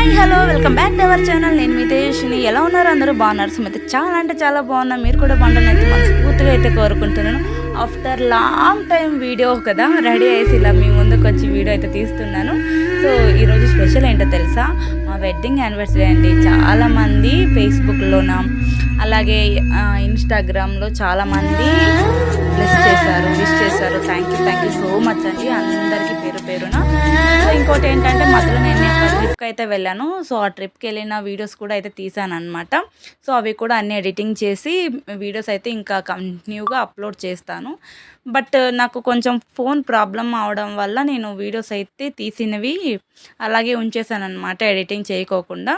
Hi hello welcome back to our channel. నేను మీ ఎలా ఉన్నారు అందరూ? బాగున్నారు. సో అయితే చాలా అంటే చాలా బాగున్నా. మీరు కూడా బాగుంటారని అయితే మనస్ఫూర్తిగా అయితే కోరుకుంటున్నాను. ఆఫ్టర్ లాంగ్ టైం వీడియో కదా రెడీ అయ్యేసి ఇలా మీ ముందుకు వచ్చి వీడియో అయితే తీస్తున్నాను. సో ఈరోజు స్పెషల్ ఏంటో తెలుసా? మా వెడ్డింగ్ యానివర్సరీ అండి. చాలామంది ఫేస్బుక్లోన అలాగే ఇన్స్టాగ్రామ్లో చాలామంది బ్లెస్ చేశారు విష్ చేశారు. Thank you thank you so much అండి. అందరికీ పేరు పేరున. సో ఇంకోటి ఏంటంటే మధ్యలో నేను ట్రిప్కి అయితే వెళ్ళాను. సో ఆ ట్రిప్కి వెళ్ళిన వీడియోస్ కూడా అయితే తీసాను అనమాట సో అవి కూడా అన్ని ఎడిటింగ్ చేసి వీడియోస్ అయితే ఇంకా కంటిన్యూగా అప్లోడ్ చేస్తాను. బట్ నాకు కొంచెం ఫోన్ ప్రాబ్లం అవడం వల్ల నేను వీడియోస్ అయితే తీసినవి అలాగే ఉంచేసాను అనమాట ఎడిటింగ్ చేయకోకుండా.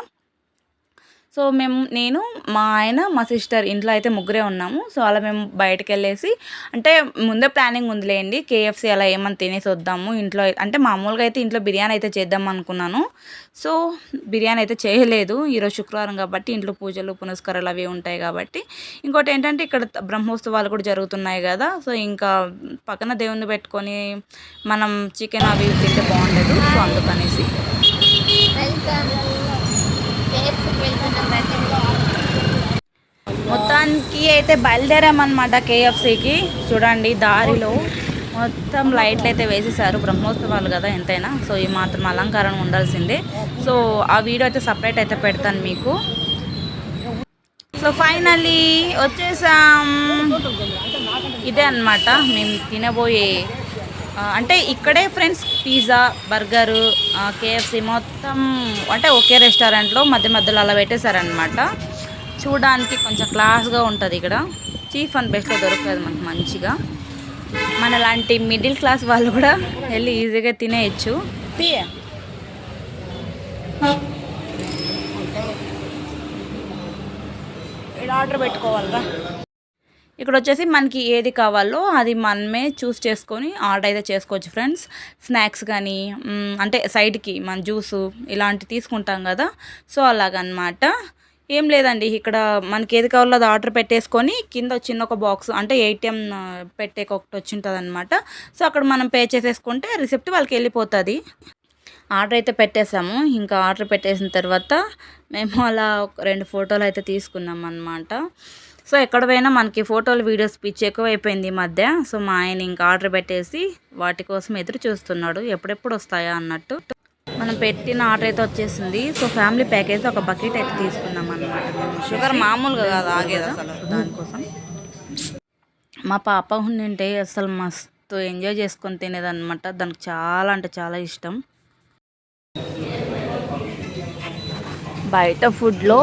సో మేము నేను మా ఆయన మా సిస్టర్ ఇంట్లో అయితే ముగ్గురే ఉన్నాము. సో అలా మేము బయటకు వెళ్ళేసి అంటే ముందే ప్లానింగ్ ఉందిలేండి కేఎఫ్సి అలా ఏమన్నా తినేసి వద్దాము. ఇంట్లో అంటే మామూలుగా అయితే ఇంట్లో బిర్యానీ అయితే చేద్దాం అనుకున్నాను. సో బిర్యానీ అయితే చేయలేదు. ఈరోజు శుక్రవారం కాబట్టి ఇంట్లో పూజలు పునస్కారాలు అవి ఉంటాయి కాబట్టి. ఇంకోటి ఏంటంటే ఇక్కడ బ్రహ్మోత్సవాలు కూడా జరుగుతున్నాయి కదా. సో ఇంకా పక్కన దేవుణ్ణి పెట్టుకొని మనం చికెన్ అవి తింటే బాగుండదు. సో అందుకనేసి. వెల్కమ్. మొత్తానికి అయితే బయలుదేరామన్నమాట కేఎఫ్సీకి. చూడండి దారిలో మొత్తం లైట్లు అయితే వేసేసారు. బ్రహ్మోత్సవాలు కదా ఎంతైనా. సో ఈ మాత్రం అలంకారం ఉండాల్సిందే. సో ఆ వీడియో అయితే సపరేట్ అయితే పెడతాను మీకు. సో ఫైనలీ వచ్చేసాం. ఇదే అన్నమాట. మేము తినబోయే అంటే ఇక్కడే ఫ్రెండ్స్ పిజ్జా బర్గరు కేఎఫ్సి మొత్తం అంటే ఒకే రెస్టారెంట్లో మధ్య మధ్యలో అలా పెట్టేశారనమాట చూడడానికి కొంచెం క్లాస్గా ఉంటుంది ఇక్కడ. చీఫ్ అండ్ బెస్ట్లో దొరుకుతుంది మనకు మంచిగా. మన లాంటి మిడిల్ క్లాస్ వాళ్ళు కూడా వెళ్ళి ఈజీగా తినేయచ్చు. తీయ ఇక్కడ ఆర్డర్ పెట్టుకోవాలిరా. ఇక్కడ వచ్చేసి మనకి ఏది కావాలో అది మనమే చూస్ చేసుకొని ఆర్డర్ అయితే చేసుకోవచ్చు ఫ్రెండ్స్. స్నాక్స్ కానీ అంటే సైడ్కి మన జ్యూసు ఇలాంటి తీసుకుంటాం కదా. సో అలాగనమాట. ఏం లేదండి ఇక్కడ మనకి ఏది కావాలో అది ఆర్డర్ పెట్టేసుకొని కింద చిన్న ఒక బాక్స్ అంటే ఏటీఎం పెట్టే ఒకటి వచ్చి ఉంటుంది అనమాట సో అక్కడ మనం పే చేసేసుకుంటే రిసిప్ట్ వాళ్ళకి వెళ్ళిపోతుంది. ఆర్డర్ అయితే పెట్టేసాము ఇంకా ఆర్డర్ పెట్టేసిన తర్వాత మేము అలా ఒక రెండు ఫోటోలు అయితే తీసుకున్నాం అనమాట సో ఎక్కడ పోయినా మనకి ఫోటోలు వీడియోస్ పిచ్చి ఎక్కువ అయిపోయింది ఈ మధ్య. సో మా ఆయన ఇంకా ఆర్డర్ పెట్టేసి వాటి కోసం ఎదురు చూస్తున్నాడు. ఎప్పుడెప్పుడు వస్తాయా అన్నట్టు. మనం పెట్టిన ఆర్డర్ అయితే వచ్చేసింది. సో ఫ్యామిలీ ప్యాకేజ్ ఒక బకెట్ అయితే తీసుకున్నాం అనమాట షుగర్ మామూలుగా కాదు ఆగేది అసలు దానికోసం. మా పాప ఉండింటే అసలు మస్తు ఎంజాయ్ చేసుకొని తినేదన్నమాట. దానికి చాలా అంటే చాలా ఇష్టం. బయట ఫుడ్లో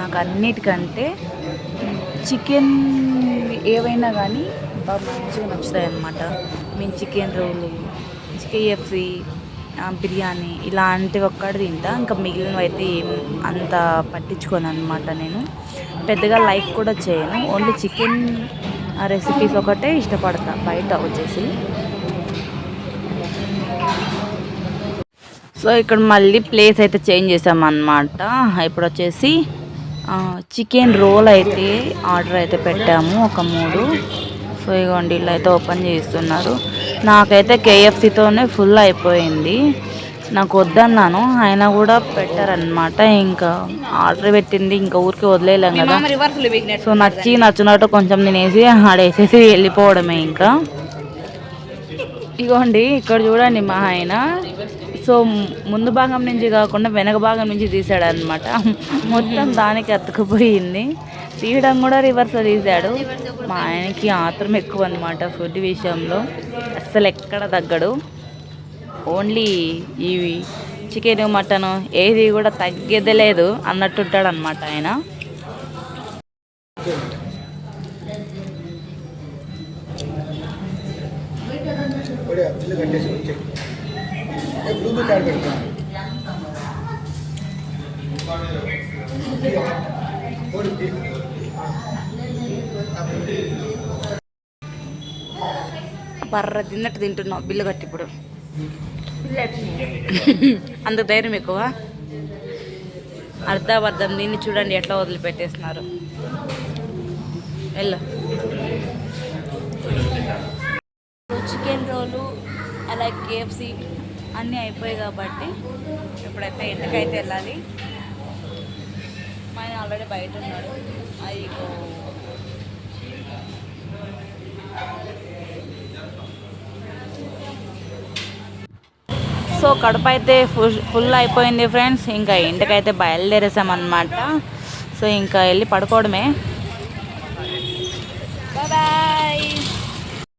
నాకు అన్నిటికంటే చికెన్ ఏవైనా కానీ బాగా మంచిగా నచ్చుతాయి అన్నమాట మేము చికెన్ రోలు కేఎఫ్సి బిర్యానీ ఇలాంటివి ఒక్కటి తింటా. ఇంకా మిగిలినవి అయితే ఏం అంత పట్టించుకోను అనమాట నేను. పెద్దగా లైక్ కూడా చేయను. ఓన్లీ చికెన్ రెసిపీస్ ఒకటే ఇష్టపడతా బయట వచ్చేసి. సో ఇక్కడ మళ్ళీ ప్లేస్ అయితే చేంజ్ చేసామన్నమాట. ఇప్పుడు వచ్చేసి చికెన్ రోల్ అయితే ఆర్డర్ అయితే పెట్టాము. ఒక మూడు సో ఇగోండి ఇలా అయితే ఓపెన్ చేస్తున్నారు. నాకైతే కేఎఫ్సీతోనే ఫుల్ అయిపోయింది. నాకు వద్దన్నాను. ఆయన కూడా పెట్టారనమాట ఇంకా ఆర్డర్ పెట్టింది. ఇంకా ఊరికి వదిలేయలేం కదా. సో నచ్చి నచ్చినట్టు కొంచెం నేను వేసి ఆడేసేసి వెళ్ళిపోవడమే ఇంకా. ఇగోండి ఇక్కడ చూడండి మా ఆయన. సో ముందు భాగం నుంచి కాకుండా వెనక భాగం నుంచి తీసాడు అనమాట మొత్తం దానికి అతుకుపోయింది. తీయడం కూడా రివర్స్లో తీశాడు. మా ఆయనకి ఆత్రం ఎక్కువ అనమాట ఫుడ్ విషయంలో. అస్సలు ఎక్కడ తగ్గడు. ఓన్లీ ఇవి చికెన్ మటన్ ఏది కూడా తగ్గేదే లేదు అన్నట్టు ఉంటాడు అనమాట ఆయన బ్లూటూత్ యాడ్ బర్ర తిన్నట్టు తింటున్నావు బిల్లు కట్టి ఇప్పుడు. అంత ధైర్యం ఎక్కువ. అర్ధాబద్ధం దీన్ని చూడండి ఎట్లా వదిలిపెట్టేస్తున్నారు. వెళ్ళు. చికెన్ రోలు అలాగే కేఎఫ్సి అన్నీ అయిపోయాయి కాబట్టి ఇప్పుడైతే ఇంటికైతే వెళ్ళాలి. మా ఆయన ఆల్రెడీ బయట ఉన్నాడు. అది సో కడప అయితే ఫుల్ ఫుల్ అయిపోయింది ఫ్రెండ్స్. ఇంకా ఇంటికైతే బయలుదేరేసామన్నమాట. సో ఇంకా వెళ్ళి పడుకోవడమే. బాయ్.